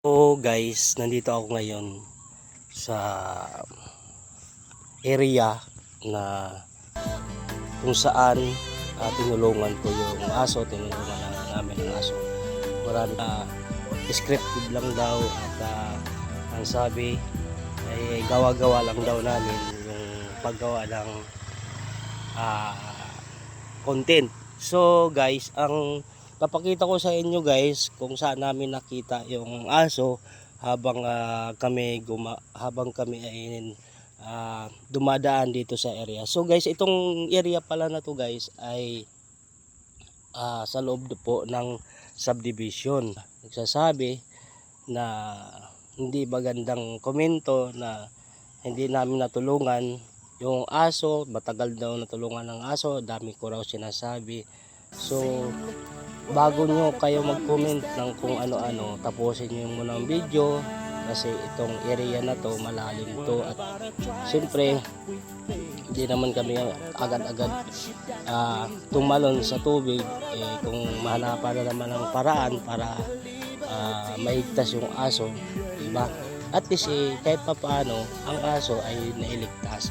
So guys, nandito ako ngayon sa area na kung saan ah, tinulungan ko yung aso, tinulungan na namin ang aso. Marami na scripted lang daw at ah, ang sabi ay gawa-gawa lang daw namin yung paggawa ng ah, content. So guys, ang papakita ko sa inyo guys kung saan namin nakita yung aso habang ah, kami guma habang kami ay ah, dumadaan dito sa area. So guys, itong area pala na to guys ay ah, sa loob po ng subdivision. Nagsasabi na hindi magandang komento na hindi namin natulungan yung aso, matagal daw natulungan ng aso, dami ko raw sinasabi. So, bago nyo kayo mag-comment ng kung ano-ano, tapusin nyo muna ang video. Kasi itong area na to malalim to. At siyempre hindi naman kami agad-agad ah, tumalon sa tubig. Eh, kung mahanapan na naman ng paraan para ah, maigtas yung aso diba? At least eh, kahit pa paano ang aso ay nailigtas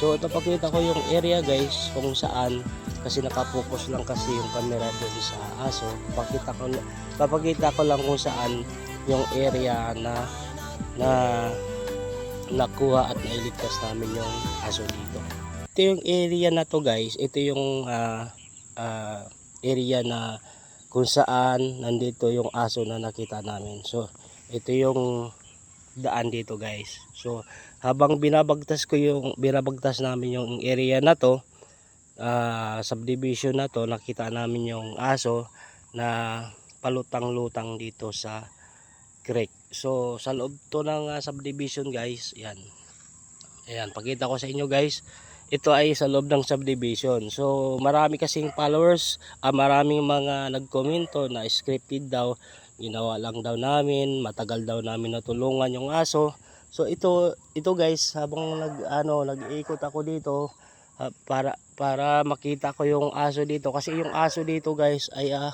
so ito pakita ko yung area guys kung saan kasi nakapokus lang kasi yung camera doon sa aso. Papakita ko papakita ko lang kung saan yung area na na nakuha at nailigtas namin yung aso dito. Ito yung area na to guys. Ito yung ah, ah, area na kung saan nandito yung aso na nakita namin. So ito yung daan dito guys. So habang binabagtas ko yung binabagtas namin yung area na to ah, subdivision na to nakita namin yung aso na palutang-lutang dito sa creek. So sa loob to ng ah, subdivision guys yan. Ayan pakita ko sa inyo guys. Ito ay sa loob ng subdivision. So marami kasing followers ah, maraming mga nagkomento na scripted daw ginawa lang daw namin matagal daw namin natulungan yung aso. So ito ito guys habang nag ano nag-iikot ako dito ah, para para makita ko yung aso dito. Kasi yung aso dito guys ay ah,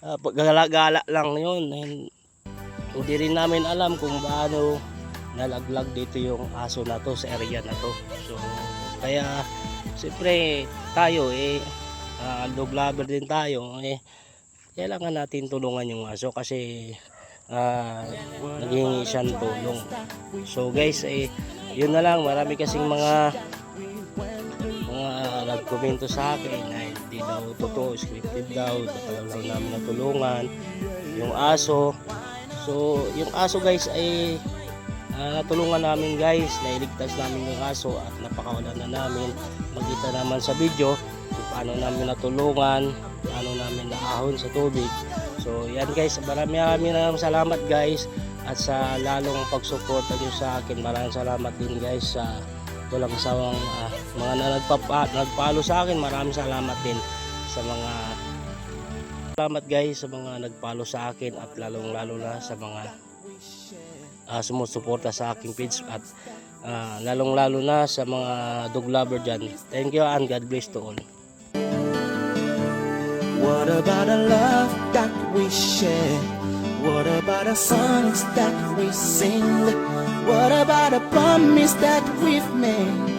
ah, gala-gala lang yun. And hindi rin namin alam kung paano nalaglag dito yung aso na to sa area na to. So kaya siyempre tayo eh uh, dog lover din tayo eh kailangan natin tulungan yung aso kasi ah naghihingi siya ng tulong. So guys eh yun na lang. Marami kasing mga mga nagkomento sa akin na hindi daw totoo scripted daw talagang daw namin natulungan. Yung aso. So yung aso guys ay ah, natulungan namin guys. Nailigtas namin yung aso at napakawala na namin. Magkita naman sa video kung paano namin natulungan naahon sa tubig. So yan guys. Marami maraming salamat guys at sa lalong pagsuporta nyo sa akin. Maraming salamat din guys sa walang sawang ah, mga na nagpapa, nagpalo sa akin. Maraming salamat din sa mga salamat guys sa mga nagpalo sa akin at lalong lalo na sa mga uh, sumusuporta sa aking page at ah, lalong lalo na sa mga dog lover dyan. Thank you and God bless to all What about the love that we share? What about the songs that we sing? What about the promise that we've made?